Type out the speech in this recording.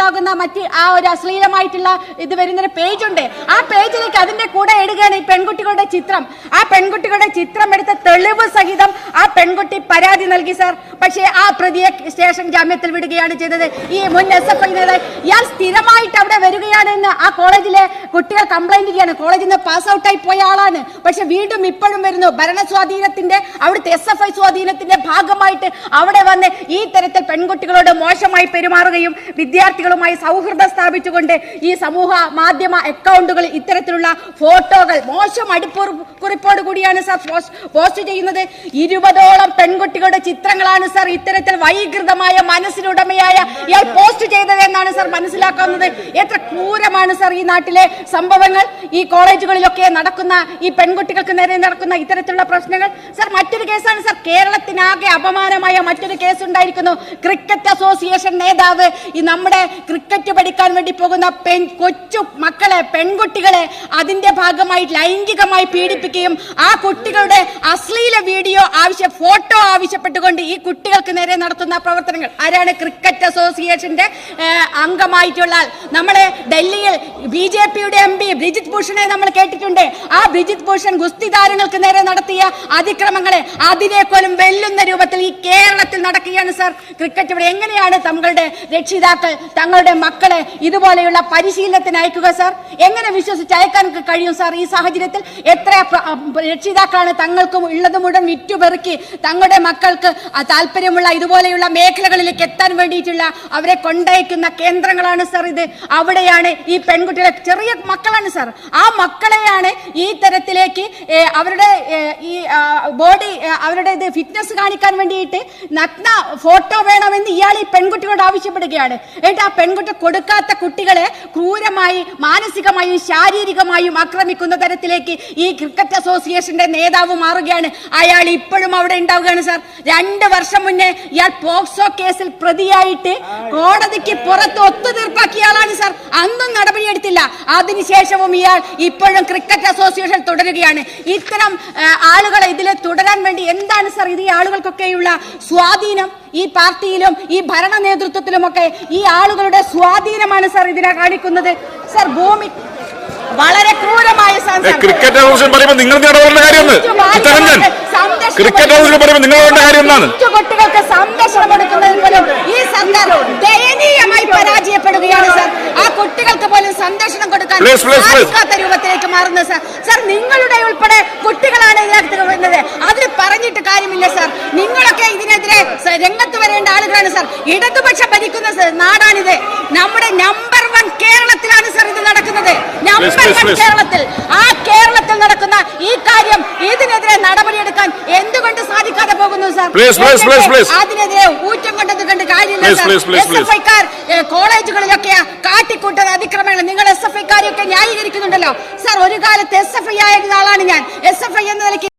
ഉണ്ടാകുന്ന മറ്റ് ആ ഒരു അശ്ലീലമായിട്ടുള്ള ഇത് വരുന്നൊരു പേജ് ഉണ്ട് ആ പേജിലേക്ക് അതിന്റെ കൂടെ ഇടുകയാണ് ഈ പെൺകുട്ടികളുടെ ചിത്രം. ആ പെൺകുട്ടികളുടെ ചിത്രം എടുത്ത തെളിവ് സഹിതം ആ പെൺകുട്ടി പരാതി നൽകി സാർ. പക്ഷേ ആ പ്രതിയെ സ്റ്റേഷൻ ജാമ്യത്തിൽ വിടുകയാണ് ചെയ്തത്. ഈ മുൻ എസ് എഫ് ഐ നേതാവ് ഇയാൾ സ്ഥിരമായിട്ട് അവിടെ വരികയാണ് എന്ന് ആ കോളേജിലെ കുട്ടികൾ കംപ്ലൈന്റ് ചെയ്യാണ് കോളേജിൽ നിന്ന് പാസ് ഔട്ടായി പോയ ആളാണ്. പക്ഷെ വീണ്ടും ഇപ്പോഴും വരുന്നു. ഭരണസ്വാധീനത്തിന്റെ അവിടുത്തെ എസ് എഫ് ഐ സ്വാധീനത്തിന്റെ ഭാഗമായിട്ട് അവിടെ വന്ന് ഈ തരത്തിൽ പെൺകുട്ടികളോട് മോശമായി പെരുമാറുകയും വിദ്യാർത്ഥികളുമായി സൗഹൃദം സ്ഥാപിച്ചുകൊണ്ട് ഈ സമൂഹ മാധ്യമ അക്കൗണ്ടുകളിൽ ഇത്തരത്തിലുള്ള ഫോട്ടോകൾ മോശം അടിപ്പുറ കുറിപ്പോട് കൂടിയാണ് സാർ പോസ്റ്റ് ചെയ്യുന്നത്. ഇരുപതോളം പെൺകുട്ടികളുടെ ചിത്രങ്ങളാണ് സാർ ഇത്തരത്തിൽ വൈകൃതമായ മനസ്സിനുടമയായ ഇയാൾ പോസ്റ്റ് എന്നാണ് സാർ മനസ്സിലാക്കാവുന്നത്? എത്ര ക്രൂരമാണ് സാർ ഈ നാട്ടിലെ സംഭവങ്ങൾ? ഈ കോളേജുകളിലൊക്കെ നടക്കുന്ന ഈ പെൺകുട്ടികൾക്ക് നേരെ നടക്കുന്ന ഇത്തരത്തിലുള്ള പ്രശ്നങ്ങൾ? സാർ മറ്റൊരു കേസാണ് സാർ കേരളത്തിനാകെ അപമാനമായ മറ്റൊരു കേസ് ഉണ്ടായിരിക്കുന്നു ക്രിക്കറ്റ് അസോസിയേഷൻ നേതാവ് ഈ നമ്മുടെ ക്രിക്കറ്റ് പഠിക്കാൻ വേണ്ടി പോകുന്ന പെൺ കൊച്ചു മക്കളെ പെൺകുട്ടികളെ അതിന്റെ ഭാഗമായി ലൈംഗികമായി പീഡിപ്പിക്കുകയും ആ കുട്ടികളുടെ അശ്ലീല വീഡിയോ ആവശ്യ ഫോട്ടോ ആവശ്യപ്പെട്ടുകൊണ്ട് ഈ കുട്ടികൾക്ക് നേരെ നടത്തുന്ന പ്രവർത്തനങ്ങൾ. ആരാണ് ക്രിക്കറ്റ് അസോസിയേഷന്റെ അംഗമായിട്ടുള്ള നമ്മളെ ഡൽഹിയിൽ ബി ജെ പിയുടെ എം പി ബ്രിജിത് ഭൂഷണെ നമ്മൾ കേട്ടിട്ടുണ്ട്. ആ ബ്രിജിത് ഭൂഷൺ ഗുസ്തി താരങ്ങൾക്ക് നേരെ നടത്തിയ അതിക്രമങ്ങളെ അതിനേക്കോലും വെല്ലുന്ന രൂപത്തിൽ ഈ കേരളത്തിൽ നടക്കുകയാണ് സാർ. ക്രിക്കറ്റ് ഇവിടെ എങ്ങനെയാണ് തങ്ങളുടെ രക്ഷിതാക്കൾ തങ്ങളുടെ മക്കളെ ഇതുപോലെയുള്ള പരിശീലനത്തിന് അയക്കുക സാർ? എങ്ങനെ വിശ്വസിച്ച് അയക്കാൻ കഴിയും സാർ ഈ സാഹചര്യത്തിൽ? എത്ര രക്ഷിതാക്കളാണ് തങ്ങൾക്കും ഉള്ളത് മുഴുവൻ വിറ്റുപെറുക്കി തങ്ങളുടെ മക്കൾക്ക് താല്പര്യമുള്ള ഇതുപോലെയുള്ള മേഖലകളിലേക്ക് എത്താൻ വേണ്ടിയിട്ടുള്ള അവരെ കൊണ്ടയക്കുന്ന കേന്ദ്രങ്ങളാണ് സാർ ഇത്. അവിടെയാണ് ഈ പെൺകുട്ടികളെ ചെറിയ മക്കളാണ് സാർ. ആ മക്കളെയാണ് ഈ തരത്തിലേക്ക് അവരുടെ ഈ ബോഡി അവരുടെ ഇത് ഫിറ്റ്നസ് കാണിക്കാൻ വേണ്ടിയിട്ട് നഗ്ന ഫോട്ടോ വേണമെന്ന് ഇയാൾ ഈ പെൺകുട്ടികളോട് ആവശ്യപ്പെടുകയാണ്. എന്നിട്ട് ആ പെൺകുട്ടി കൊടുക്കാത്ത കുട്ടികളെ ക്രൂരമായി മാനസികമായും ശാരീരികമായും ആക്രമിക്കുന്ന തരത്തിലേക്ക് ഈ ക്രിക്കറ്റ് അസോസിയേഷന്റെ നേതാവ് മാറുകയാണ്. അയാൾ ഇപ്പോഴും അവിടെ ഉണ്ടാവുകയാണ് സാർ. രണ്ട് വർഷം മുന്നേ ഇയാൾ പോക്സോ കേസിൽ പ്രതിയായിട്ട് കോടതിക്ക് പുറത്ത് ഒത്തുതീർപ്പാക്കിയ ആളാണ് സാർ. അന്നും നടപടിയെടുത്തില്ല. അതിനുശേഷവും ഇയാൾ ഇപ്പോഴും ക്രിക്കറ്റ് അസോസിയേഷൻ തുടരുകയാണ്. ഇത്തരം ആളുകളെ ഇതിൽ തുടരാൻ വേണ്ടി എന്താണ് സാർ ഇത് ഈ ആളുകൾക്കൊക്കെയുള്ള സ്വാധീനം? ഈ പാർട്ടിയിലും ഈ ഭരണ നേതൃത്വത്തിലുമൊക്കെ ഈ ആളുകളുടെ സ്വാധീനമാണ് സാർ ഇതിനെ കാണിക്കുന്നത്. സാർ ഭൂമി വളരെ ക്രൂരമായ. ക്രിക്കറ്റ് അസോസിയേഷൻ പറയുമ്പോൾ നിങ്ങൾ ഇടപെടേണ്ട കാര്യം ഒന്ന് ചിത്തരഞ്ജൻ സംരക്ഷണം അസോസിയേഷൻ പറയുമ്പോൾ നിങ്ങളുടെ കാര്യം എന്താണ്? കുട്ടികൾക്ക് സംരക്ഷണം കൊടുക്കുന്നതിൽ പോലും ഈ സർക്കാർ ദയനീയമായി പരാജയപ്പെടുകയാണ് സാർ. ആ കുട്ടികൾക്ക് പോലും സംരക്ഷണം കൊടുക്കാൻ. സാധിക്കാത്ത രൂപത്തിലേക്ക് മാറുന്നത് സാർ. സാർ നിങ്ങളുടെ ഉൾപ്പെടെ കുട്ടികളാണ് ഇതിനകത്ത് വരുന്നത് അതിൽ പറഞ്ഞിട്ട് കാര്യമില്ല സർ. നിങ്ങളൊക്കെ ഇതിനെതിരെ രംഗത്ത് വരേണ്ട ആളുകളാണ് സർ. ഇടതുപക്ഷ ഭരിക്കുന്ന നാടാണിത്. നമ്മുടെ നമ്പർ വൺ കേരളത്തിലാണ് സർ ഇത് നടക്കുന്നത്. നമ്പർ വൺ കേരളത്തിൽ. ആ കേരളത്തിൽ നടക്കുന്ന ഈ കാര്യം ഇതിനെതിരെ നടപടിയെടുക്കാൻ എന്തുകൊണ്ട് സാധിക്കാതെ പോകുന്നു സാർ. അതിനെതിരെ ഊറ്റം കൊണ്ടത് കണ്ട് കാര്യമില്ല കോളേജുകളിലൊക്കെ കാട്ടിക്കൂട്ടുന്ന അതിക്രമങ്ങൾ നിങ്ങൾ എസ് എഫ് ഐക്കാരെയൊക്കെ ന്യായീകരിക്കുന്നുണ്ടല്ലോ. സാർ ഒരു കാലത്ത് എസ് എഫ് ഐ ആയ ആളാണ് ഞാൻ. എസ് എഫ് ഐ എന്ന നിലയ്ക്ക്